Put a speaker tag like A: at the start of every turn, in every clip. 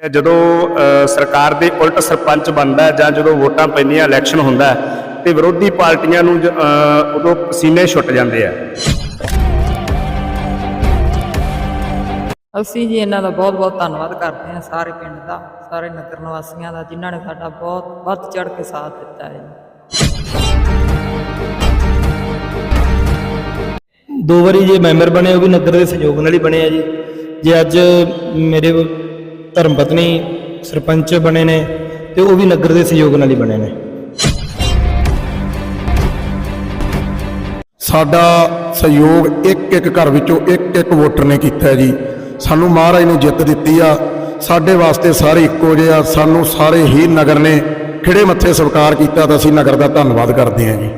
A: ਜਦੋਂ ਸਰਕਾਰ ਦੇ ਉਲਟ ਸਰਪੰਚ ਬਣਦਾ ਹੈ ਜਾਂ ਜਦੋਂ ਵੋਟਾਂ ਪੈਂਦੀਆਂ ਇਲੈਕਸ਼ਨ ਹੁੰਦਾ ਹੈ, ਤੇ ਵਿਰੋਧੀ ਪਾਰਟੀਆਂ ਨੂੰ ਉਦੋਂ ਪਸੀਨੇ ਛੁੱਟ ਜਾਂਦੇ ਆ।
B: ਅਸੀਂ ਜੀ ਇਹਨਾਂ ਦਾ ਬਹੁਤ ਬਹੁਤ ਧੰਨਵਾਦ ਕਰਦੇ ਹਾਂ ਸਾਰੇ ਪਿੰਡ ਦਾ ਸਾਰੇ ਨਗਰ ਨਿਵਾਸੀਆਂ ਦਾ ਜਿਨ੍ਹਾਂ ਨੇ ਸਾਡਾ ਬਹੁਤ ਵੱਧ ਚੜ ਕੇ ਸਾਥ ਦਿੱਤਾ ਹੈ
C: ਦੋ ਵਾਰੀ ਜੇ ਮੈਂਬਰ ਬਣੇ ਉਹ ਵੀ ਨਗਰ ਦੇ ਸਹਿਯੋਗ ਨਾਲ ਹੀ ਬਣੇ ਆ ਜੀ। ਜੇ ਅੱਜ ਮੇਰੇ ਧਰਮ ਪਤਨੀ ਸਰਪੰਚ ਬਣੇ ਨੇ ਤੇ ਉਹ ਵੀ ਨਗਰ ਦੇ ਸਹਿਯੋਗ ਨਾਲ ਹੀ ਬਣੇ ਨੇ।
D: ਸਾਡਾ ਸਹਿਯੋਗ ਇੱਕ ਇੱਕ ਘਰ ਵਿੱਚੋਂ ਇੱਕ ਇੱਕ ਵੋਟਰ ਨੇ ਕੀਤਾ ਹੈ ਜੀ। ਸਾਨੂੰ ਮਹਾਰਾਜ ਨੇ ਜਿੱਤ ਦਿੱਤੀ ਆ। ਸਾਡੇ ਵਾਸਤੇ ਸਾਰੇ ਇੱਕੋ ਜਿਹੇ ਆ। ਸਾਨੂੰ ਸਾਰੇ ਹੀ ਨਗਰ ਨੇ ਖਿੜੇ ਮੱਥੇ ਸਵੀਕਾਰ ਕੀਤਾ ਤਾਂ ਅਸੀਂ ਨਗਰ ਦਾ ਧੰਨਵਾਦ ਕਰਦੇ ਹਾਂ ਜੀ।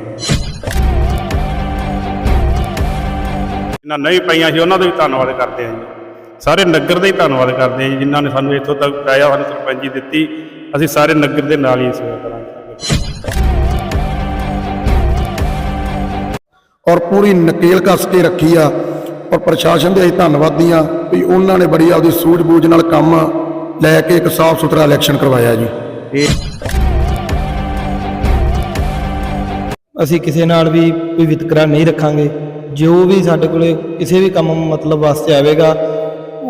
A: ਜਿਨ੍ਹਾਂ ਨਹੀਂ ਪਈਆਂ ਸੀ ਉਹਨਾਂ ਦਾ ਵੀ ਧੰਨਵਾਦ ਕਰਦੇ ਆ ਜੀ। ਸਾਰੇ ਨਗਰ ਦਾ ਹੀ ਧੰਨਵਾਦ ਕਰਦੇ ਜੀ ਜਿਨ੍ਹਾਂ ਨੇ ਸਾਨੂੰ ਇੱਥੋਂ ਤੱਕ ਪਹੁੰਚਾਇਆ ਸਾਨੂੰ ਸਰਪੰਚੀ ਦਿੱਤੀ। ਅਸੀਂ ਸਾਰੇ ਨਗਰ ਦੇ ਨਾਲ ਹੀ ਸੇਵਾ ਕਰਾਂਗੇ।
D: ਔਰ ਪੂਰੀ ਨਕੇਲ ਕੱਸ ਕੇ ਰੱਖੀ ਆ ਔਰ ਪ੍ਰਸ਼ਾਸਨ ਦੇ ਅਸੀਂ ਧੰਨਵਾਦੀ ਆ ਵੀ ਉਹਨਾਂ ਨੇ ਬੜੀ ਆਪਦੀ ਸੂਝ-ਬੂਝ ਨਾਲ ਕੰਮ ਲੈ ਕੇ ਇੱਕ ਸਾਫ਼ ਸੁਥਰਾ ਇਲੈਕਸ਼ਨ ਕਰਵਾਇਆ ਜੀ।
C: ਅਸੀਂ ਕਿਸੇ ਨਾਲ ਵੀ ਕੋਈ ਵਿਤਕਰਾ ਨਹੀਂ ਰੱਖਾਂਗੇ। ਜੋ ਵੀ ਸਾਡੇ ਕੋਲੇ ਕਿਸੇ ਵੀ ਕੰਮ ਮਤਲਬ ਵਾਸਤੇ ਆਵੇਗਾ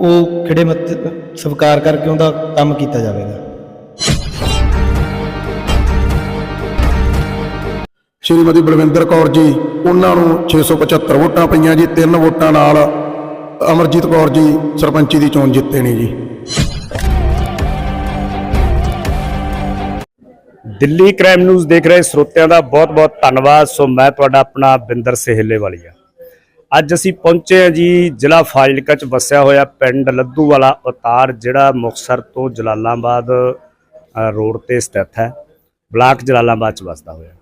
C: ਉਹ ਖਿੜੇ ਮੱਥੇ ਸਵੀਕਾਰ ਕਰਕੇ ਉਹਦਾ ਕੰਮ ਕੀਤਾ ਜਾਵੇਗਾ।
D: ਸ਼੍ਰੀਮਤੀ ਬਲਵਿੰਦਰ ਕੌਰ ਜੀ ਉਹਨਾਂ ਨੂੰ 675 ਵੋਟਾਂ ਪਈਆਂ ਜੀ ਤਿੰਨ ਵੋਟਾਂ ਨਾਲ ਅਮਰਜੀਤ ਕੌਰ ਜੀ ਸਰਪੰਚੀ ਦੀ ਚੋਣ ਜਿੱਤੇ ਨੇ ਜੀ।
A: ਦਿੱਲੀ ਕ੍ਰਾਈਮ ਨਿਊਜ਼ ਦੇਖ ਰਹੇ ਸਰੋਤਿਆਂ ਦਾ ਬਹੁਤ-ਬਹੁਤ ਧੰਨਵਾਦ। ਸੋ ਮੈਂ ਤੁਹਾਡਾ ਆਪਣਾ ਬਿੰਦਰ ਸਹਿਲੇ ਵਾਲੀਆ ਅੱਜ ਅਸੀਂ ਪਹੁੰਚੇ ਹਾਂ ਜੀ ਜ਼ਿਲ੍ਹਾ ਫਾਜ਼ਿਲਕਾ ਚ ਵਸਿਆ ਹੋਇਆ ਪਿੰਡ ਲੱਦੂਵਾਲਾ ਉਤਾਰ, ਜਿਹੜਾ ਮੁਕਤਸਰ ਤੋਂ ਜਲਾਲਾਬਾਦ ਰੋਡ ਤੇ ਸਥਿਤ ਹੈ। ਬਲਾਕ ਜਲਾਲਾਬਾਦ ਚ ਵਸਦਾ ਹੋਇਆ।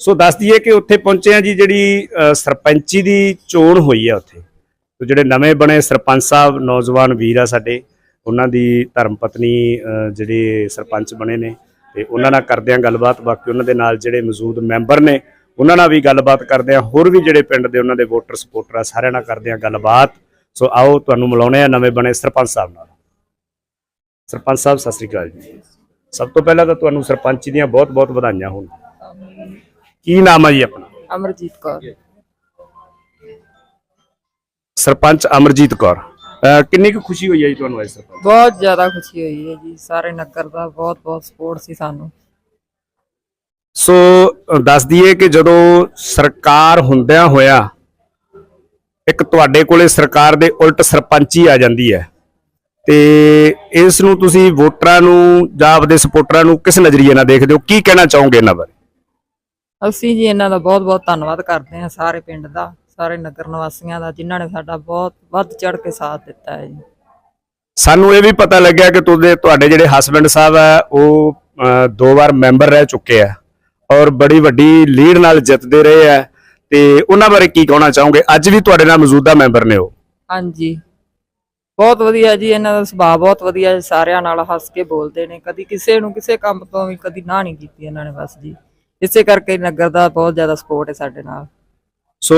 A: ਸੋ ਦੱਸ ਦਈਏ ਕਿ ਉੱਥੇ ਪਹੁੰਚੇ ਹਾਂ ਜੀ ਜਿਹੜੀ ਸਰਪੰਚੀ ਦੀ ਚੋਣ ਹੋਈ ਹੈ ਉੱਥੇ। ਤੇ ਜਿਹੜੇ ਨਵੇਂ ਬਣੇ ਸਰਪੰਚ ਸਾਹਿਬ, ਨੌਜਵਾਨ ਵੀਰ ਆ ਸਾਡੇ, ਉਹਨਾਂ ਦੀ ਧਰਮ ਪਤਨੀ ਜਿਹੜੇ ਸਰਪੰਚ ਬਣੇ ਨੇ, ਤੇ ਉਹਨਾਂ ਨਾਲ ਕਰਦੇ ਆ ਗੱਲਬਾਤ। ਬਾਕੀ ਉਹਨਾਂ ਦੇ ਨਾਲ ਜਿਹੜੇ ਮੌਜੂਦ ਮੈਂਬਰ ਨੇ ਉਹਨਾਂ ਨਾਲ ਵੀ ਗੱਲਬਾਤ ਕਰਦੇ ਆ ਹੋਰ ਵੀ ਜਿਹੜੇ ਪਿੰਡ ਦੇ ਉਹਨਾਂ ਦੇ ਵੋਟਰ ਸਪੋਰਟਰ ਆ ਸਾਰਿਆਂ ਨਾਲ ਕਰਦੇ ਆ ਗੱਲਬਾਤ। ਸੋ ਆਓ ਤੁਹਾਨੂੰ ਮਿਲਾਉਣੇ ਆ ਨਵੇਂ ਬਣੇ ਸਰਪੰਚ ਸਾਹਿਬ ਨਾਲ। ਸਰਪੰਚ ਸਾਹਿਬ ਸਤਿ ਸ੍ਰੀ ਅਕਾਲ ਜੀ। ਸਭ ਤੋਂ ਪਹਿਲਾਂ ਤਾਂ ਤੁਹਾਨੂੰ ਸਰਪੰਚੀ ਦੀਆਂ ਬਹੁਤ-ਬਹੁਤ ਵਧਾਈਆਂ ਹੋਣ। ਕੀ ਨਾਮ ਆ ਜੀ ਆਪਣਾ?
B: ਅਮਰਜੀਤ ਕੌਰ।
A: ਸਰਪੰਚ ਅਮਰਜੀਤ ਕੌਰ। ਕਿੰਨੀ ਕੁ ਖੁਸ਼ੀ ਹੋਈ ਹੈ ਜੀ ਤੁਹਾਨੂੰ ਅੱਜ ਸਰਪੰਚ?
B: ਬਹੁਤ ਜ਼ਿਆਦਾ ਖੁਸ਼ੀ ਹੋਈ ਹੈ ਜੀ। ਸਾਰੇ ਨਗਰ ਦਾ ਬਹੁਤ ਬਹੁਤ ਸਪੋਰਟ ਸੀ ਸਾਨੂੰ।
A: ਸੋ ਦੱਸ ਦਈਏ ਕਿ ਜਦੋਂ ਸਰਕਾਰ ਹੁੰਦਿਆਂ ਹੋਇਆ ਇੱਕ ਤੁਹਾਡੇ ਕੋਲੇ ਸਰਕਾਰ ਦੇ ਉਲਟ ਸਰਪੰਚੀ ਆ ਜਾਂਦੀ ਹੈ ਤੇ ਇਸ ਨੂੰ ਤੁਸੀਂ ਵੋਟਰਾਂ ਨੂੰ ਜਾਂ ਆਪਦੇ ਸਪੋਰਟਰਾਂ ਨੂੰ ਕਿਸ ਨਜ਼ਰੀਏ ਨਾਲ ਦੇਖਦੇ ਹੋ? ਕੀ ਕਹਿਣਾ ਚਾਹੋਗੇ ਇਹਨਾਂ ਬਾਰੇ?
B: ਅਸੀਂ ਜੀ ਇਹਨਾਂ ਦਾ ਬਹੁਤ ਬਹੁਤ ਧੰਨਵਾਦ ਕਰਦੇ ਹਾਂ ਸਾਰੇ ਪਿੰਡ ਦਾ ਸਾਰੇ ਨਗਰ ਨਿਵਾਸੀਆਂ ਦਾ ਜਿਨ੍ਹਾਂ ਨੇ ਸਾਡਾ ਬਹੁਤ ਵੱਧ ਚੜ ਕੇ ਸਾਥ ਦਿੱਤਾ ਹੈ ਜੀ।
A: ਸਾਨੂੰ ਇਹ ਵੀ ਪਤਾ ਲੱਗਿਆ ਕਿ ਤੁਹਾਡੇ ਤੁਹਾਡੇ ਜਿਹੜੇ ਹਸਬੰਡ ਸਾਹਿਬ ਆ ਉਹ ਦੋ ਵਾਰ ਮੈਂਬਰ ਰਹਿ ਚੁੱਕੇ ਆ। ਔਰ ਬੜੀ ਵੱਡੀ ਲੀਡ ਨਾਲ ਜਿੱਤਦੇ ਰਹੇ ਆ। ਤੇ ਉਹਨਾਂ ਬਾਰੇ ਕੀ ਕਹਿਣਾ ਚਾਹੋਗੇ? ਅੱਜ ਵੀ ਤੁਹਾਡੇ ਨਾਲ ਮੌਜੂਦਾ ਮੈਂਬਰ ਨੇ ਉਹ।
B: ਹਾਂਜੀ। ਬਹੁਤ ਵਧੀਆ ਜੀ ਇਹਨਾਂ ਦਾ ਸੁਭਾਅ ਬਹੁਤ ਵਧੀਆ ਹੈ। ਸਾਰਿਆਂ ਨਾਲ ਹੱਸ ਕੇ ਬੋਲਦੇ ਨੇ। ਕਦੀ ਕਿਸੇ ਨੂੰ ਕਿਸੇ ਕੰਮ ਤੋਂ ਵੀ ਕਦੀ ਨਾ ਨਹੀਂ ਕੀਤੀ ਇਹਨਾਂ ਨੇ ਬਸ ਜੀ। ਇਸੇ ਕਰਕੇ ਨਗਰ ਦਾ ਬਹੁਤ ਜ਼ਿਆਦਾ ਸਪੋਰਟ ਹੈ ਸਾਡੇ ਨਾਲ।
A: ਸੋ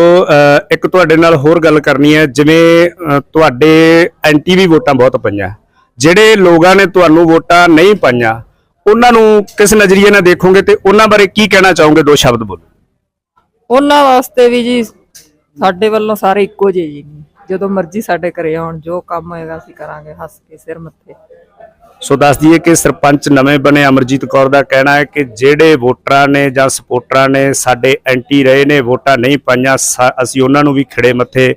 A: ਇੱਕ ਤੁਹਾਡੇ ਨਾਲ ਹੋਰ ਗੱਲ ਕਰਨੀ ਹੈ। ਜਿਵੇਂ ਤੁਹਾਡੇ ਐਂਟੀ ਵੀ ਵੋਟਾਂ ਬਹੁਤ ਪਈਆਂ। ਜਿਹੜੇ ਲੋਕਾਂ ਨੇ ਤੁਹਾਨੂੰ ਵੋਟਾਂ ਨਹੀਂ ਪਾਈਆਂ ਉਹਨਾਂ ਨੂੰ ਕਿਸ ਨਜ਼ਰੀਏ ਨਾਲ ਦੇਖੋਗੇ ਤੇ ਉਹਨਾਂ ਬਾਰੇ ਕੀ ਕਹਿਣਾ ਚਾਹੋਗੇ ਦੋ ਸ਼ਬਦ ਬੋਲੋ।
B: ਉਹਨਾਂ ਵਾਸਤੇ ਵੀ ਜੀ ਸਾਡੇ ਵੱਲੋਂ ਸਾਰੇ ਇੱਕੋ ਜਿਹੇ ਜੀ। ਜਦੋਂ ਮਰਜ਼ੀ ਸਾਡੇ ਘਰੇ ਆਉਣ, ਜੋ ਕੰਮ ਹੋਏਗਾ ਅਸੀਂ ਕਰਾਂਗੇ, ਹੱਸ ਕੇ ਸਿਰ ਮੱਥੇ।
A: ਸੋ ਦੱਸ ਦਈਏ ਕਿ ਸਰਪੰਚ ਨਵੇਂ ਬਣੇ ਅਮਰਜੀਤ ਕੌਰ ਦਾ ਕਹਿਣਾ ਹੈ ਕਿ ਜਿਹੜੇ ਵੋਟਰਾਂ ਨੇ ਜਾਂ ਸਪੋਰਟਰਾਂ ਨੇ ਸਾਡੇ ਐਂਟੀ ਰਹੇ ਨੇ, ਵੋਟਾਂ ਨਹੀਂ ਪਾਈਆਂ, ਸਾ- ਅਸੀਂ ਉਹਨਾਂ ਨੂੰ ਵੀ ਖਿੜੇ ਮੱਥੇ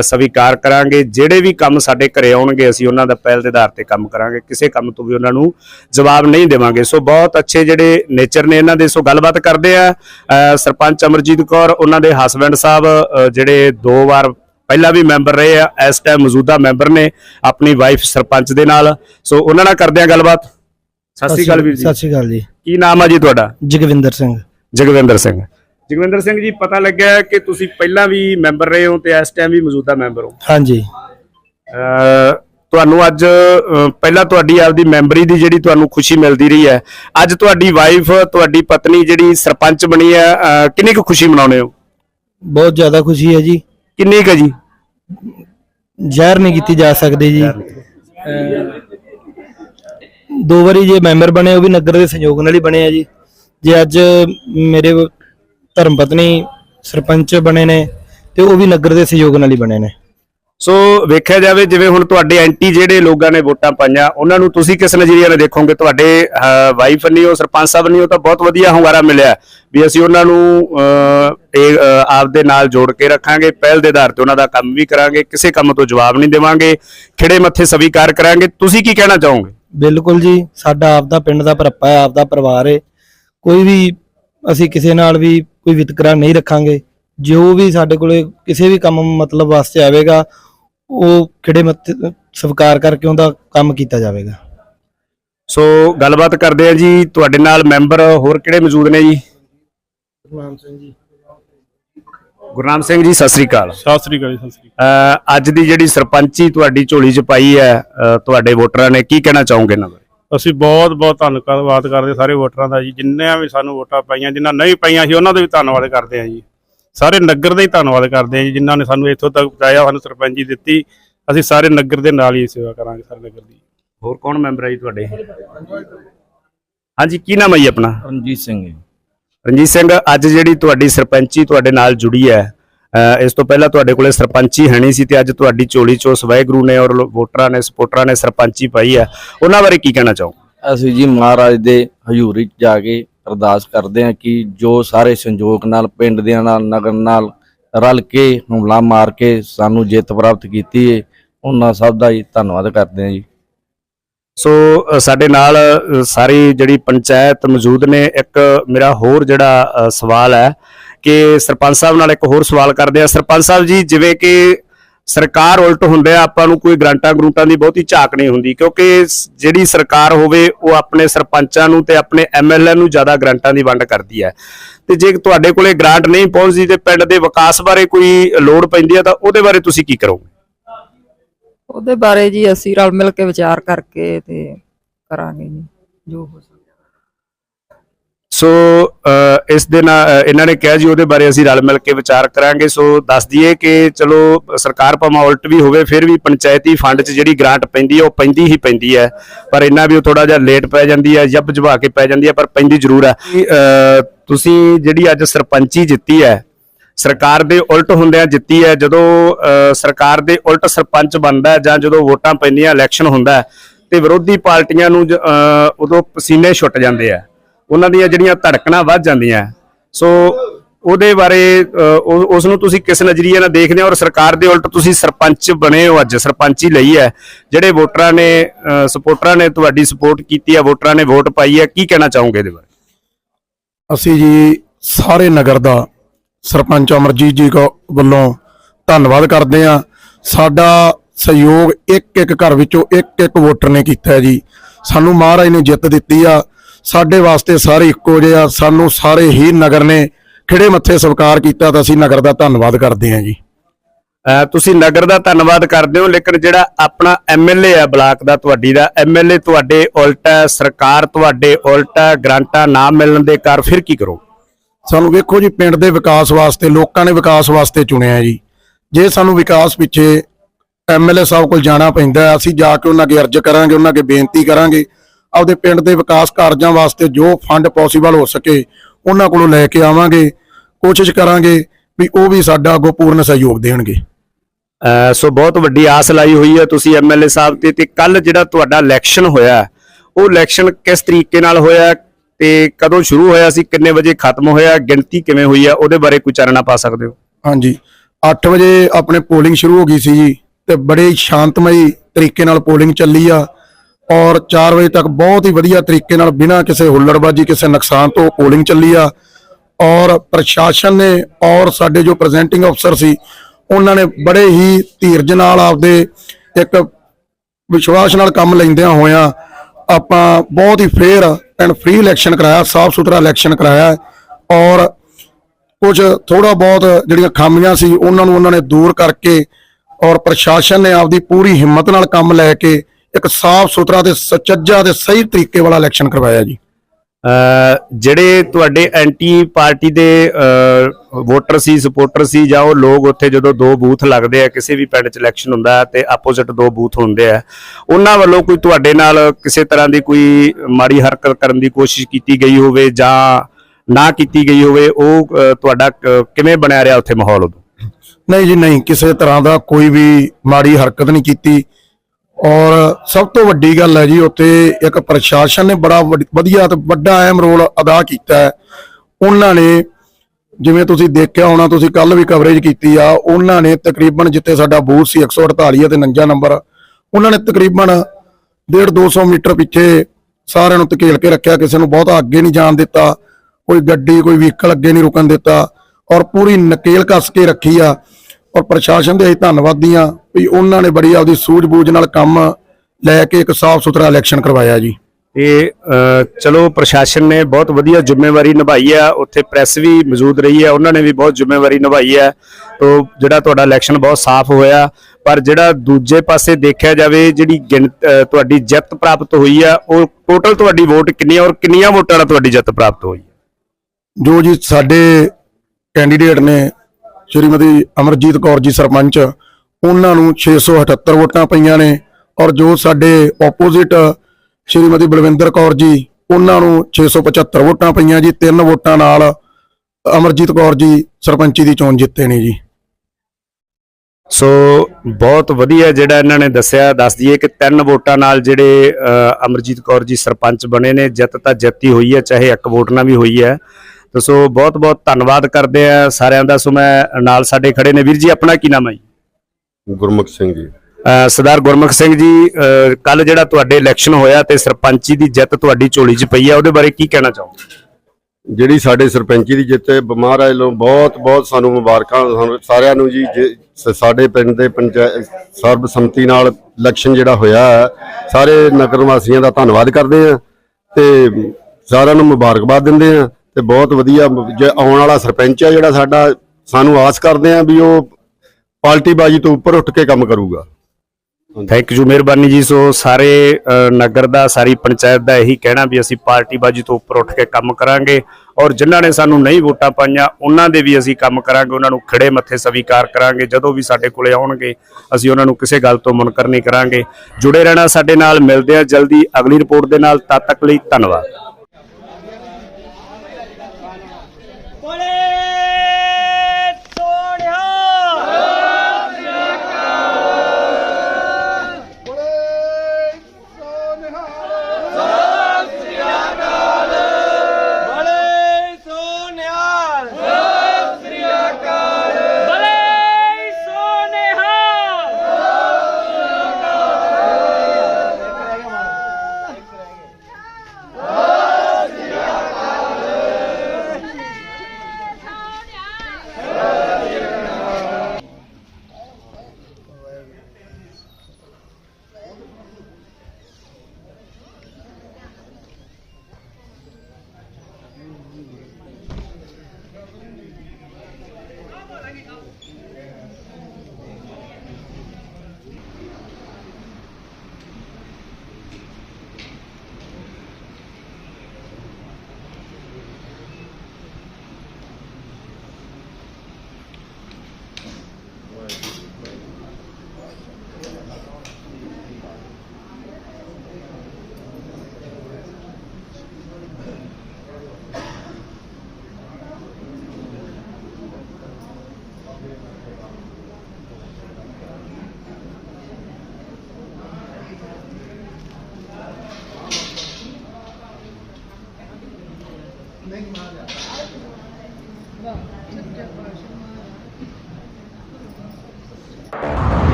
A: ਸਵੀਕਾਰ ਕਰਾਂਗੇ। ਜਿਹੜੇ ਵੀ ਕੰਮ ਸਾਡੇ ਘਰੇ ਆਉਣਗੇ, ਅਸੀਂ ਉਹਨਾਂ ਦਾ ਪਹਿਲ ਦੇ ਆਧਾਰ ਤੇ ਕੰਮ ਕਰਾਂਗੇ। ਕਿਸੇ ਕੰਮ ਤੋਂ ਵੀ ਉਹਨਾਂ ਨੂੰ ਜਵਾਬ ਨਹੀਂ ਦੇਵਾਂਗੇ। ਸੋ ਬਹੁਤ ਅੱਛੇ ਜਿਹੜੇ ਨੇਚਰ ਨੇ ਇਹਨਾਂ ਦੇ। ਸੋ ਗੱਲਬਾਤ ਕਰਦੇ ਆ ਸਰਪੰਚ ਅਮਰਜੀਤ ਕੌਰ, ਉਹਨਾਂ ਦੇ ਹਸਬੰਡ ਸਾਹਿਬ ਜਿਹੜੇ ਦੋ ਵਾਰ ਪਹਿਲਾਂ ਵੀ ਮੈਂਬਰ ਰਹੇ ਆ ਇਸ ਟਾਈਮ ਮੌਜੂਦਾ ਮੈਂਬਰ ਨੇ ਆਪਣੀ ਵਾਈਫ ਸਰਪੰਚ ਦੇ ਨਾਲ। ਸੋ ਉਹਨਾਂ ਨਾਲ ਕਰਦੇ ਆ ਗੱਲਬਾਤ। ਸਤਿ ਸ਼੍ਰੀ ਅਕਾਲ ਵੀਰ ਜੀ।
C: ਸਤਿ ਸ਼੍ਰੀ ਅਕਾਲ ਜੀ।
A: ਕੀ ਨਾਮ ਆ ਜੀ ਤੁਹਾਡਾ?
C: ਜਗਵਿੰਦਰ ਸਿੰਘ।
A: ਜਗਵਿੰਦਰ ਸਿੰਘ। ਜਗਵਿੰਦਰ ਸਿੰਘ ਜੀ ਪਤਾ ਲੱਗਿਆ ਕਿ ਤੁਸੀਂ ਪਹਿਲਾਂ ਵੀ ਮੈਂਬਰ ਰਹੇ ਹੋ ਤੇ ਇਸ ਟਾਈਮ ਵੀ ਮੌਜੂਦਾ ਮੈਂਬਰ ਹੋ।
C: ਹਾਂਜੀ।
A: ਤੁਹਾਨੂੰ ਅੱਜ ਪਹਿਲਾਂ ਤੁਹਾਡੀ ਆਪਦੀ ਮੈਂਬਰੀ ਦੀ ਜਿਹੜੀ ਤੁਹਾਨੂੰ ਖੁਸ਼ੀ ਮਿਲਦੀ ਰਹੀ ਹੈ ਅੱਜ ਤੁਹਾਡੀ ਵਾਈਫ ਤੁਹਾਡੀ ਪਤਨੀ ਜਿਹੜੀ ਸਰਪੰਚ ਬਣੀ ਹੈ ਕਿੰਨੀ ਕੁ ਖੁਸ਼ੀ ਮਨਾਉਂਦੇ ਹੋ?
C: ਬਹੁਤ ਜ਼ਿਆਦਾ ਖੁਸ਼ੀ ਹੈ ਜੀ।
A: ਕਿੰਨੀ ਕੁ ਜੀ?
C: ਜ਼ਹਿਰ ਨਹੀਂ ਕੀਤੀ ਜਾ ਸਕਦੀ ਜੀ। ਦੋ ਵਾਰੀ ਜੇ ਮੈਂਬਰ ਬਣੇ ਉਹ ਵੀ ਨਗਰ ਦੇ ਸਹਿਯੋਗ ਨਾਲ ਹੀ ਬਣੇ ਆ ਜੀ। ਜੇ ਅੱਜ ਮੇਰੇ ਧਰਮ ਪਤਨੀ ਸਰਪੰਚ ਬਣੇ ਨੇ ਤੇ ਉਹ ਵੀ ਨਗਰ ਦੇ ਸਹਿਯੋਗ ਨਾਲ ਹੀ ਬਣੇ ਨੇ।
A: ਸੋ ਵੇਖਿਆ ਜਾਵੇ ਜਿਵੇਂ ਹੁਣ ਤੁਹਾਡੇ ਐਂਟੀ ਜਿਹੜੇ ਲੋਕਾਂ ਨੇ ਵੋਟਾਂ ਪਾਈਆਂ ਉਹਨਾਂ ਨੂੰ ਤੁਸੀਂ ਕਿਸ ਨਜ਼ਰੀਏ ਨਾਲ ਦੇਖੋਗੇ? ਤੁਹਾਡੇ ਵਾਈਫ ਨਹੀਂ ਉਹ ਸਰਪੰਚ ਸਾਹਿਬ ਨਹੀਂ ਉਹ ਤਾਂ ਬਹੁਤ ਵਧੀਆ ਹੁੰਗਾਰਾ ਮਿਲਿਆ। ਵੀ ਅਸੀਂ ਉਹਨਾਂ ਨੂੰ ਅਹ, ਆਪਦੇ ਨਾਲ ਜੋੜ ਕੇ ਰੱਖਾਂਗੇ। ਪਹਿਲ ਦੇ ਆਧਾਰ ਤੇ ਉਹਨਾਂ ਦਾ ਕੰਮ ਵੀ ਕਰਾਂਗੇ। ਕਿਸੇ ਕੰਮ ਤੋਂ ਜਵਾਬ ਨਹੀਂ ਦੇਵਾਂਗੇ। ਖਿੜੇ ਮੱਥੇ ਸਵੀਕਾਰ ਕਰਾਂਗੇ। ਤੁਸੀਂ ਕੀ ਕਹਿਣਾ ਚਾਹੋਗੇ?
C: ਬਿਲਕੁਲ ਜੀ। ਸਾਡਾ ਆਪਦਾ ਪਿੰਡ ਦਾ ਭਰਪਾ ਹੈ ਆਪਦਾ ਪਰਿਵਾਰ ਹੈ। ਕੋਈ ਵੀ ਅਸੀਂ ਕਿਸੇ ਨਾਲ ਵੀ ਕੋਈ ਵਿਤਕਰਾ ਨਹੀਂ ਰੱਖਾਂਗੇ। ਜੋ ਵੀ ਸਾਡੇ ਕੋਲੇ ਕਿਸੇ ਵੀ ਕੰਮ ਮਤਲਬ ਵਾਸਤੇ ਆਵੇਗਾ ਉਹ ਖਿੜੇ ਮੱਥੇ ਸਵੀਕਾਰ ਕਰਕੇ ਉਹਦਾ ਕੰਮ ਕੀਤਾ ਜਾਵੇਗਾ।
A: ਸੋ ਗੱਲਬਾਤ ਕਰਦੇ ਆ ਜੀ। ਤੁਹਾਡੇ ਨਾਲ ਮੈਂਬਰ ਹੋਰ ਕਿਹੜੇ ਮੌਜੂਦ ਨੇ ਜੀ?
C: ਗੁਰਨਾਮ ਸਿੰਘ ਜੀ।
A: ਗੁਰਨਾਮ ਸਿੰਘ ਜੀ ਸਤਿ ਸ੍ਰੀ ਅਕਾਲ।
E: ਸਤਿ ਸ੍ਰੀ ਅਕਾਲ ਜੀ, ਸਤਿ ਸ੍ਰੀ
A: ਅਹ ਅੱਜ ਦੀ ਜਿਹੜੀ ਸਰਪੰਚੀ ਤੁਹਾਡੀ ਝੋਲੀ 'ਚ ਪਾਈ ਹੈ ਅਹ ਤੁਹਾਡੇ ਵੋਟਰਾਂ ਨੇ ਕੀ ਕਹਿਣਾ ਚਾਹੋਗੇ ਇਹਨਾਂ ਬਾਰੇ?
E: ਅਕਾਲ ਅਸੀਂ ਬਹੁਤ ਬਹੁਤ ਧੰਨਵਾਦ ਕਰਦੇ ਸਾਰੇ ਵੋਟਰਾਂ ਦਾ ਜੀ ਜਿੰਨੇ ਵੀ ਸਾਨੂੰ ਵੋਟਾਂ ਪਾਈਆਂ ਜਿਨ੍ਹਾਂ ਨਹੀਂ ਪਾਈਆਂ ਸੀ ਉਹਨਾਂ ਦਾ ਵੀ ਧੰਨਵਾਦ ਕਰਦੇ ਹਾਂ ਜੀ। ਸਾਰੇ ਨਗਰ ਦਾ ਹੀ ਧੰਨਵਾਦ ਕਰਦੇ ਹਾਂ ਜੀ ਜਿਨ੍ਹਾਂ ਨੇ ਸਾਨੂੰ ਇੱਥੋਂ ਤੱਕ ਪਹੁੰਚਾਇਆ ਸਾਨੂੰ ਸਰਪੰਚੀ ਦਿੱਤੀ। ਅਸੀਂ ਸਾਰੇ ਨਗਰ ਦੇ ਨਾਲ ਹੀ ਸੇਵਾ ਕਰਾਂਗੇ ਸਾਰੇ ਨਗਰ ਦੀ।
A: ਹੋਰ ਕੌਣ ਮੈਂਬਰ ਹੈ ਜੀ ਤੁਹਾਡੇ? ਹਾਂਜੀ ਕੀ ਨਾਮ ਹੈ ਜੀ ਆਪਣਾ?
F: ਰਣਜੀਤ ਸਿੰਘ ਜੀ।
A: ਰਣਜੀਤ ਸਿੰਘ, ਅੱਜ ਜਿਹੜੀ ਤੁਹਾਡੀ ਸਰਪੰਚੀ ਤੁਹਾਡੇ ਨਾਲ ਜੁੜੀ ਹੈ ਇਸ ਤੋਂ ਪਹਿਲਾਂ ਤੁਹਾਡੇ ਕੋਲੇ ਸਰਪੰਚੀ ਹੈ ਨਹੀਂ ਸੀ ਤੇ ਅੱਜ ਤੁਹਾਡੀ ਝੋਲੀ 'ਚੋਂ ਸਵੈਗੁਰੂ ਨੇ ਔਰ ਵੋਟਰਾਂ ਨੇ ਸਪੋਰਟਰਾਂ ਨੇ ਸਰਪੰਚੀ ਪਾਈ ਹੈ। ਉਹਨਾਂ ਬਾਰੇ ਕੀ ਕਹਿਣਾ ਚਾਹੋ
F: ਅਸੀਂ ਜੀ ਮਹਾਰਾਜ ਦੇ ਹਜ਼ੂਰੀ ਜਾ ਕੇ ਅਰਦਾਸ ਕਰਦੇ ਹਾਂ ਕਿ ਜੋ ਸਾਰੇ ਸੰਜੋਗ ਨਾਲ, ਪਿੰਡ ਦੇ ਨਾਲ, ਨਗਰ ਨਾਲ ਰਲ ਕੇ ਹਮਲਾ ਮਾਰ ਕੇ ਸਾਨੂੰ ਜਿੱਤ ਪ੍ਰਾਪਤ ਕੀਤੀ ਹੈ ਉਹਨਾਂ ਸਭ ਦਾ ਹੀ ਧੰਨਵਾਦ ਕਰਦੇ ਹਾਂ ਜੀ।
A: ਸੋ ਸਾਡੇ ਨਾਲ ਸਾਰੀ ਜਿਹੜੀ ਪੰਚਾਇਤ ਮੌਜੂਦ ਨੇ, ਇੱਕ ਮੇਰਾ ਹੋਰ ਜਿਹੜਾ ਸਵਾਲ ਹੈ ਕਿ ਸਰਪੰਚ ਸਾਹਿਬ ਨਾਲ ਇੱਕ ਹੋਰ ਸਵਾਲ ਕਰਦੇ ਆ ਸਰਪੰਚ ਸਾਹਿਬ ਜੀ, ਜਿਵੇਂ ਕਿ ਸਰਕਾਰ ਉਲਟ ਹੁੰਦੇ ਆ, ਆਪਾਂ ਨੂੰ ਕੋਈ ਗ੍ਰਾਂਟਾਂ ਗਰੂੰਟਾਂ ਦੀ ਬਹੁਤੀ ਝਾਕ ਨਹੀਂ ਹੁੰਦੀ, ਕਿਉਂਕਿ ਜਿਹੜੀ ਸਰਕਾਰ ਹੋਵੇ, ਉਹ ਆਪਣੇ ਸਰਪੰਚਾਂ ਨੂੰ ਤੇ ਆਪਣੇ ਐਮਐਲਏ ਨੂੰ ਜ਼ਿਆਦਾ ਗ੍ਰਾਂਟਾਂ ਦੀ ਵੰਡ ਕਰਦੀ ਹੈ। ਤੇ ਜੇ ਤੁਹਾਡੇ ਕੋਲੇ ਗ੍ਰਾਂਟ ਨਹੀਂ ਪਹੁੰਚਦੀ ਤੇ ਪਿੰਡ ਦੇ ਵਿਕਾਸ ਬਾਰੇ ਕੋਈ ਲੋੜ ਪੈਂਦੀ ਹੈ, ਤਾਂ ਉਹਦੇ ਬਾਰੇ ਤੁਸੀਂ ਕੀ ਕਰੋਗੇ?
B: ਉਹਦੇ ਬਾਰੇ ਜੀ ਅਸੀਂ ਰਲ ਮਿਲ ਕੇ ਵਿਚਾਰ ਕਰਕੇ ਤੇ ਕਰਾਂਗੇ ਜੀ ਜੋ ਹੋ ਸਕਦਾ
A: ਸੋ ਅ, ਇਸ ਦੇ ਨਾਲ ਇਹਨਾਂ ਨੇ ਕਿਹਾ ਜੀ ਉਹਦੇ ਬਾਰੇ ਅਸੀਂ ਰਲ ਮਿਲ ਕੇ ਵਿਚਾਰ ਕਰਾਂਗੇ। ਸੋ ਦੱਸ ਦਈਏ ਕਿ ਚਲੋ ਸਰਕਾਰ ਭਾਵੇਂ ਉਲਟ ਵੀ ਹੋਵੇ ਫਿਰ ਵੀ ਪੰਚਾਇਤੀ ਫੰਡ 'ਚ ਜਿਹੜੀ ਗ੍ਰਾਂਟ ਪੈਂਦੀ ਹੈ ਉਹ ਪੈਂਦੀ ਹੀ ਪੈਂਦੀ ਹੈ ਪਰ ਇਹਨਾਂ ਵੀ ਉਹ ਥੋੜਾ ਜਿਹਾ ਲੇਟ ਪੈ ਜਾਂਦੀ ਹੈ ਜੱਬ ਜਵਾ ਕੇ ਪੈ ਜਾਂਦੀ ਹੈ ਪਰ ਪੈਂਦੀ ਜ਼ਰੂਰ ਹੈ ਤੁਸੀਂ ਜਿਹੜੀ ਅੱਜ ਸਰਪੰਚੀ ਜਿੱਤੀ ਹੈ ਸਰਕਾਰ ਦੇ ਉਲਟ ਹੁੰਦਿਆਂ ਜਿੱਤੀ ਹੈ ਜਦੋਂ ਅ, ਸਰਕਾਰ ਦੇ ਉਲਟ ਸਰਪੰਚ ਬਣਦਾ ਜਾਂ ਜਦੋਂ ਵੋਟਾਂ ਪੈਂਦੀਆਂ ਇਲੈਕਸ਼ਨ ਹੁੰਦਾ ਹੈ, ਤੇ ਵਿਰੋਧੀ ਪਾਰਟੀਆਂ ਨੂੰ ਉਦੋਂ ਪਸੀਨੇ ਛੁੱਟ ਜਾਂਦੇ ਆ। ਉਹਨਾਂ ਦੀਆਂ ਜਿਹੜੀਆਂ ਧੜਕਣਾ ਵੱਧ ਜਾਂਦੀਆਂ। ਸੋ ਉਹਦੇ ਬਾਰੇ ਉਸ ਨੂੰ ਤੁਸੀਂ ਕਿਸ ਨਜ਼ਰੀਏ ਨਾਲ ਦੇਖਦੇ ਹੋ ਔਰ ਸਰਕਾਰ ਦੇ ਉਲਟ ਤੁਸੀਂ ਸਰਪੰਚ ਬਣੇ ਹੋ ਅੱਜ ਸਰਪੰਚੀ ਲਈ ਹੈ। ਜਿਹੜੇ ਵੋਟਰਾਂ ਨੇ ਸਪੋਰਟਰਾਂ ਨੇ ਤੁਹਾਡੀ ਸਪੋਰਟ ਕੀਤੀ ਹੈ ਵੋਟਰਾਂ ਨੇ ਵੋਟ ਪਾਈ ਹੈ ਕੀ ਕਹਿਣਾ ਚਾਹੋਗੇ ਇਹਦੇ ਬਾਰੇ?
D: ਅਸੀਂ ਜੀ ਸਾਰੇ ਨਗਰ ਦਾ ਸਰਪੰਚ ਅਮਰਜੀਤ ਜੀ ਕੋ ਵੱਲੋਂ ਧੰਨਵਾਦ ਕਰਦੇ ਆ ਸਾਡਾ ਸਹਿਯੋਗ ਇੱਕ ਇੱਕ ਘਰ ਵਿੱਚੋਂ ਇੱਕ ਇੱਕ ਵੋਟਰ ਨੇ ਕੀਤਾ ਜੀ। ਸਾਨੂੰ ਮਹਾਰਾਜ ਨੇ ਜਿੱਤ ਦਿੱਤੀ ਆ। ਸਾਡੇ ਵਾਸਤੇ ਸਾਰੇ ਇੱਕੋ ਜਿਹੇ ਆ। ਸਾਨੂੰ ਸਾਰੇ ਹੀ ਨਗਰ ਨੇ ਖਿੜੇ ਮੱਥੇ ਸਵੀਕਾਰ ਕੀਤਾ ਤਾਂ ਅਸੀਂ ਨਗਰ ਦਾ ਧੰਨਵਾਦ ਕਰਦੇ ਹਾਂ ਜੀ।
A: ਤੁਸੀਂ ਨਗਰ ਦਾ ਧੰਨਵਾਦ ਕਰਦੇ ਹੋ, ਲੇਕਿਨ ਜਿਹੜਾ ਆਪਣਾ ਐਮਐਲਏ ਆ ਬਲਾਕ ਦਾ, ਤੁਹਾਡੀ ਦਾ ਐਮਐਲਏ ਤੁਹਾਡੇ ਉਲਟ ਹੈ ਸਰਕਾਰ ਤੁਹਾਡੇ ਉਲਟ ਹੈ ਗ੍ਰਾਂਟਾਂ ਨਾ ਮਿਲਣ ਦੇ ਕਰ ਫਿਰ ਕੀ ਕਰੋ
D: ਸਾਨੂੰ ਵੇਖੋ ਜੀ, ਪਿੰਡ ਦੇ ਵਿਕਾਸ ਵਾਸਤੇ, ਲੋਕਾਂ ਨੇ ਵਿਕਾਸ ਵਾਸਤੇ ਚੁਣਿਆ ਜੀ। ਜੇ ਸਾਨੂੰ ਵਿਕਾਸ ਪਿੱਛੇ ਐਮਐਲਏ ਸਾਹਿਬ ਕੋਲ ਜਾਣਾ ਪੈਂਦਾ ਅਸੀਂ ਜਾ ਕੇ ਉਹਨਾਂ ਅੱਗੇ ਅਰਜ਼ ਕਰਾਂਗੇ, ਉਹਨਾਂ ਅੱਗੇ ਬੇਨਤੀ ਕਰਾਂਗੇ, ਆਪਦੇ ਪਿੰਡ ਦੇ ਵਿਕਾਸ ਕਾਰਜਾਂ ਵਾਸਤੇ ਜੋ ਫੰਡ ਪੋਸੀਬਲ ਹੋ ਸਕੇ, ਉਹਨਾਂ ਕੋਲੋਂ ਲੈ ਕੇ ਆਵਾਂਗੇ, ਕੋਸ਼ਿਸ਼ ਕਰਾਂਗੇ ਵੀ ਉਹ ਵੀ ਸਾਡਾ ਅੱਗੋਂ ਪੂਰਨ ਸਹਿਯੋਗ ਦੇਣਗੇ।
A: ਸੋ ਬਹੁਤ ਵੱਡੀ ਆਸ ਲਾਈ ਹੋਈ ਹੈ ਤੁਸੀਂ ਐਮਐਲਏ ਸਾਹਿਬ ਤੇ ਤੇ ਕੱਲ ਜਿਹੜਾ ਤੁਹਾਡਾ ਇਲੈਕਸ਼ਨ ਹੋਇਆ, ਉਹ ਇਲੈਕਸ਼ਨ ਕਿਸ ਤਰੀਕੇ ਨਾਲ ਹੋਇਆ ਤੇ ਕਦੋਂ ਸ਼ੁਰੂ ਹੋਇਆ ਸੀ, ਕਿੰਨੇ ਵਜੇ ਖਤਮ ਹੋਇਆ, ਗਿਣਤੀ ਕਿਵੇਂ ਹੋਈ ਆ, ਉਹਦੇ ਬਾਰੇ ਕੋਈ ਚਾਨਣਾ ਪਾ ਸਕਦੇ ਹੋ?
D: ਹਾਂਜੀ। 8 ਵਜੇ ਆਪਣੇ ਪੋਲਿੰਗ ਸ਼ੁਰੂ ਹੋ ਗਈ ਸੀ ਜੀ ਤੇ ਬੜੇ ਸ਼ਾਂਤਮਈ ਤਰੀਕੇ ਨਾਲ ਪੋਲਿੰਗ ਚੱਲੀ ਆ ਔਰ 4 ਵਜੇ ਤੱਕ ਬਹੁਤ ਹੀ ਵਧੀਆ ਤਰੀਕੇ ਨਾਲ ਬਿਨਾਂ ਕਿਸੇ ਹੁੱਲੜਬਾਜੀ, ਕਿਸੇ ਨੁਕਸਾਨ ਤੋਂ ਪੋਲਿੰਗ ਚੱਲੀ ਆ ਔਰ ਪ੍ਰਸ਼ਾਸਨ ਨੇ ਔਰ ਸਾਡੇ ਜੋ ਪ੍ਰੈਜ਼ੈਂਟਿੰਗ ਅਫਸਰ ਸੀ, ਉਹਨਾਂ ਨੇ ਬੜੇ ਹੀ ਧੀਰਜ ਨਾਲ ਆਪਦੇ ਇੱਕ ਵਿਸ਼ਵਾਸ ਨਾਲ ਕੰਮ ਲੈਂਦਿਆਂ ਹੋਇਆਂ ਆਪਾਂ ਬਹੁਤ ਹੀ ਫੇਅਰ ਐਂਡ ਫ੍ਰੀ ਇਲੈਕਸ਼ਨ ਕਰਾਇਆ, ਸਾਫ਼ ਸੁਥਰਾ ਇਲੈਕਸ਼ਨ ਕਰਾਇਆ ਔਰ ਕੁਝ ਥੋੜਾ ਬਹੁਤ ਜਿਹੜੀਆਂ ਖਾਮੀਆਂ ਸੀ, ਉਹਨਾਂ ਨੂੰ ਉਹਨਾਂ ਨੇ ਦੂਰ ਕਰਕੇ ਔਰ ਪ੍ਰਸ਼ਾਸਨ ਨੇ ਆਪਦੀ ਪੂਰੀ ਹਿੰਮਤ ਨਾਲ ਕੰਮ ਲੈ ਕੇ ਇੱਕ ਸਾਫ਼ ਸੁਥਰਾ ਤੇ ਸੁਚੱਜਾ ਤੇ ਸਹੀ ਤਰੀਕੇ ਵਾਲਾ ਇਲੈਕਸ਼ਨ ਕਰਵਾਇਆ ਜੀ।
A: ਜਿਹੜੇ ਤੁਹਾਡੇ ਐਂਟੀ ਪਾਰਟੀ ਦੇ ਵੋਟਰ ਸੀ ਸਪੋਰਟਰ ਸੀ ਜਾਂ ਉਹ ਲੋਕ ਉੱਥੇ ਜਦੋਂ ਦੋ ਬੂਥ ਲੱਗਦੇ ਆ, ਕਿਸੇ ਵੀ ਪਿੰਡ 'ਚ ਇਲੈਕਸ਼ਨ ਹੁੰਦਾ ਹੈ ਤੇ ਆਪੋਜ਼ਿਟ ਦੋ ਬੂਥ ਹੁੰਦੇ ਆ, ਉਹਨਾਂ ਵੱਲੋਂ ਕੋਈ ਤੁਹਾਡੇ ਨਾਲ ਕਿਸੇ ਤਰ੍ਹਾਂ ਦੀ ਕੋਈ ਮਾੜੀ ਹਰਕਤ ਕਰਨ ਦੀ ਕੋਸ਼ਿਸ਼ ਕੀਤੀ ਗਈ ਹੋਵੇ ਜਾਂ ਨਾ ਕੀਤੀ ਗਈ ਹੋਵੇ, ਉਹ ਤੁਹਾਡਾ ਕਿਵੇਂ ਬਣਿਆ ਰਿਹਾ ਉੱਥੇ ਮਾਹੌਲ ਉਦੋਂ?
D: ਨਹੀਂ ਜੀ, ਨਹੀਂ, ਕਿਸੇ ਤਰ੍ਹਾਂ ਦਾ ਕੋਈ ਵੀ ਮਾੜੀ ਹਰਕਤ ਨਹੀਂ ਕੀਤੀ। ਔਰ ਸਭ ਤੋਂ ਵੱਡੀ ਗੱਲ ਹੈ ਜੀ, ਉੱਥੇ ਇੱਕ ਪ੍ਰਸ਼ਾਸਨ ਨੇ ਬੜਾ ਵੱਡ- ਵਧੀਆ ਤੇ ਵੱਡਾ ਅਹਿਮ ਰੋਲ ਅਦਾ ਕੀਤਾ ਹੈ। ਉਹਨਾਂ ਨੇ ਜਿਵੇਂ ਤੁਸੀਂ ਦੇਖਿਆ ਹੋਣਾ, ਤੁਸੀਂ ਕੱਲ ਵੀ ਕਵਰੇਜ ਕੀਤੀ ਆ, ਉਹਨਾਂ ਨੇ ਤਕਰੀਬਨ ਜਿੱਥੇ ਸਾਡਾ ਬੂਥ ਸੀ 148 ਅਤੇ 49 ਨੰਬਰ, ਉਹਨਾਂ ਨੇ ਤਕਰੀਬਨ 1.5 200 ਮੀਟਰ ਪਿੱਛੇ ਸਾਰਿਆਂ ਨੂੰ ਧਕੇਲ ਕੇ ਰੱਖਿਆ, ਕਿਸੇ ਨੂੰ ਬਹੁਤਾ ਅੱਗੇ ਨਹੀਂ ਜਾਣ ਦਿੱਤਾ, ਕੋਈ ਗੱਡੀ, ਕੋਈ ਵਹੀਕਲ ਅੱਗੇ ਨਹੀਂ ਰੁਕਣ ਦਿੱਤਾ, ਔਰ ਪੂਰੀ ਨਕੇਲ ਕੱਸ ਕੇ ਰੱਖੀ ਆ। ਔਰ ਪ੍ਰਸ਼ਾਸਨ ਦੇ ਅਸੀਂ ਧੰਨਵਾਦੀ ਆ ਵੀ ਉਹਨਾਂ ਨੇ ਬੜੀ ਆਪਦੀ ਸੂਝ-ਬੂਝ ਨਾਲ ਕੰਮ ਲੈ ਕੇ ਇੱਕ ਸਾਫ਼ ਸੁਥਰਾ ਇਲੈਕਸ਼ਨ ਕਰਵਾਇਆ ਜੀ।
A: ਤੇ ਅ, ਚਲੋ ਪ੍ਰਸ਼ਾਸਨ ਨੇ ਬਹੁਤ ਵਧੀਆ ਜ਼ਿੰਮੇਵਾਰੀ ਨਿਭਾਈ ਹੈ ਉੱਥੇ ਪ੍ਰੈਸ ਵੀ ਮੌਜੂਦ ਰਹੀ ਹੈ ਉਹਨਾਂ ਨੇ ਵੀ ਬਹੁਤ ਜ਼ਿੰਮੇਵਾਰੀ ਨਿਭਾਈ ਹੈ ਤੋ ਜਿਹੜਾ ਤੁਹਾਡਾ ਇਲੈਕਸ਼ਨ ਬਹੁਤ ਸਾਫ਼ ਹੋਇਆ। ਪਰ ਜਿਹੜਾ ਦੂਜੇ ਪਾਸੇ ਦੇਖਿਆ ਜਾਵੇ ਜਿਹੜੀ ਤੁਹਾਡੀ ਜਿੱਤ ਪ੍ਰਾਪਤ ਹੋਈ ਹੈ ਉਹ ਟੋਟਲ ਤੁਹਾਡੀ ਵੋਟ ਕਿੰਨੀ ਔਰ ਕਿੰਨੀਆਂ ਵੋਟਾਂ ਨਾਲ ਤੁਹਾਡੀ ਜਿੱਤ ਪ੍ਰਾਪਤ ਹੋਈ
D: ਜੋ ਜੀ ਸਾਡੇ ਕੈਂਡੀਡੇਟ ਨੇ ਸ਼੍ਰੀਮਤੀ ਅਮਰਜੀਤ ਕੌਰ ਜੀ ਸਰਪੰਚ, ਉਹਨਾਂ ਨੂੰ 678 ਵੋਟਾਂ ਪਈਆਂ ਨੇ ਔਰ ਜੋ ਸਾਡੇ ਆਪੋਜ਼ਿਟ ਸ਼੍ਰੀਮਤੀ ਬਲਵਿੰਦਰ ਕੌਰ ਜੀ, ਉਹਨਾਂ ਨੂੰ 675 ਵੋਟਾਂ ਪਈਆਂ ਜੀ, ਤਿੰਨ ਵੋਟਾਂ ਨਾਲ ਅਮਰਜੀਤ ਕੌਰ ਜੀ ਸਰਪੰਚੀ ਦੀ ਚੋਣ ਜਿੱਤੇ ਨੇ ਜੀ।
A: ਸੋ ਬਹੁਤ ਵਧੀਆ ਜਿਹੜਾ ਇਹਨਾਂ ਨੇ ਦੱਸਿਆ, ਦੱਸ ਦਈਏ ਕਿ ਤਿੰਨ ਵੋਟਾਂ ਨਾਲ ਜਿਹੜੇ ਅਮਰਜੀਤ ਕੌਰ ਜੀ ਸਰਪੰਚ ਬਣੇ ਨੇ, ਜਿੱਤ ਤਾਂ ਜਿੱਤੀ ਹੋਈ ਹੈ, ਚਾਹੇ ਇੱਕ ਵੋਟ ਨਾਲ ਵੀ ਹੋਈ ਹੈ। ਤਾਂ ਸੋ ਬਹੁਤ ਬਹੁਤ ਧੰਨਵਾਦ ਕਰਦੇ ਆ ਸਾਰਿਆਂ ਦਾ। ਸੋ ਮੈਂ ਨਾਲ ਸਾਡੇ ਖੜੇ ਨੇ। ਵੀਰ ਜੀ ਆਪਣਾ ਕੀ ਨਾਮ ਹੈ ਜੀ?
G: ਗੁਰਮੁਖ ਸਿੰਘ ਜੀ।
A: ਸਰਦਾਰ ਗੁਰਮੁਖ ਸਿੰਘ ਜੀ ਕੱਲ ਜਿਹੜਾ ਤੁਹਾਡੇ ਇਲੈਕਸ਼ਨ ਹੋਇਆ ਤੇ ਸਰਪੰਚੀ ਦੀ ਜਿੱਤ ਤੁਹਾਡੀ ਝੋਲੀ 'ਚ ਪਈ ਹੈ ਉਹਦੇ ਬਾਰੇ ਕੀ ਕਹਿਣਾ ਚਾਹੋਗੇ?
G: ਜਿਹੜੀ ਸਾਡੇ ਸਰਪੰਚੀ ਦੀ ਜਿੱਤ ਹੈ ਮਹਾਰਾਜ ਵੱਲੋਂ ਬਹੁਤ ਬਹੁਤ ਸਾਨੂੰ ਮੁਬਾਰਕਾਂ ਸਾਰਿਆਂ ਨੂੰ ਜੀ ਸਾਡੇ ਪਿੰਡ ਦੇ ਪੰਚਾਇਤ ਸਰਬਸੰਮਤੀ ਨਾਲ ਇਲੈਕਸ਼ਨ ਜਿਹੜਾ ਹੋਇਆ ਸਾਰੇ ਨਗਰ ਵਾਸੀਆਂ ਦਾ ਧੰਨਵਾਦ ਕਰਦੇ ਆ ਤੇ ਸਾਰਿਆਂ ਨੂੰ ਮੁਬਾਰਕਬਾਦ ਦਿੰਦੇ ਆ ਤੇ ਬਹੁਤ ਵਧੀਆ ਜੇ ਆਉਣ ਵਾਲਾ ਸਰਪੰਚ ਆ ਜਿਹੜਾ ਸਾਡਾ, ਸਾਨੂੰ ਆਸ ਕਰਦੇ ਆ ਵੀ ਉਹ ਪਾਰਟੀ ਬਾਜੀ ਤੋਂ ਉੱਪਰ ਉੱਠ ਕੇ ਕੰਮ ਕਰੂਗਾ।
A: ਥੈਂਕ ਯੂ ਮਿਹਰਬਾਨੀ ਜੀ। ਸੋ ਸਾਰੇ ਨਗਰ ਦਾ, ਸਾਰੀ ਪੰਚਾਇਤ ਦਾ ਇਹੀ ਕਹਿਣਾ ਵੀ ਅਸੀਂ ਪਾਰਟੀ ਬਾਜੀ ਤੋਂ ਉੱਪਰ ਉੱਠ ਕੇ ਕੰਮ ਕਰਾਂਗੇ ਔਰ ਜਿਨ੍ਹਾਂ ਨੇ ਸਾਨੂੰ ਨਹੀਂ ਵੋਟਾਂ ਪਾਈਆਂ, ਉਹਨਾਂ ਦੇ ਵੀ ਅਸੀਂ ਕੰਮ ਕਰਾਂਗੇ, ਉਹਨਾਂ ਨੂੰ ਖੜੇ ਮੱਥੇ ਸਵੀਕਾਰ ਕਰਾਂਗੇ, ਜਦੋਂ ਵੀ ਸਾਡੇ ਕੋਲੇ ਆਉਣਗੇ, ਅਸੀਂ ਉਹਨਾਂ ਨੂੰ ਕਿਸੇ ਗੱਲ ਤੋਂ ਮੁਨਕਰ ਨਹੀਂ ਕਰਾਂਗੇ। ਜੁੜੇ ਰਹਿਣਾ ਸਾਡੇ ਨਾਲ, ਮਿਲਦੇ ਆ ਜਲਦੀ। ਅਗਲੀ ਰਿਪੋਰਟ ਦੇ ਨਾਲ, ਤਦ ਤੱਕ ਲਈ ਧੰਨਵਾਦ।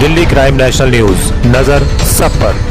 H: दिल्ली क्राइम नेशनल न्यूज़ नज़र सब पर।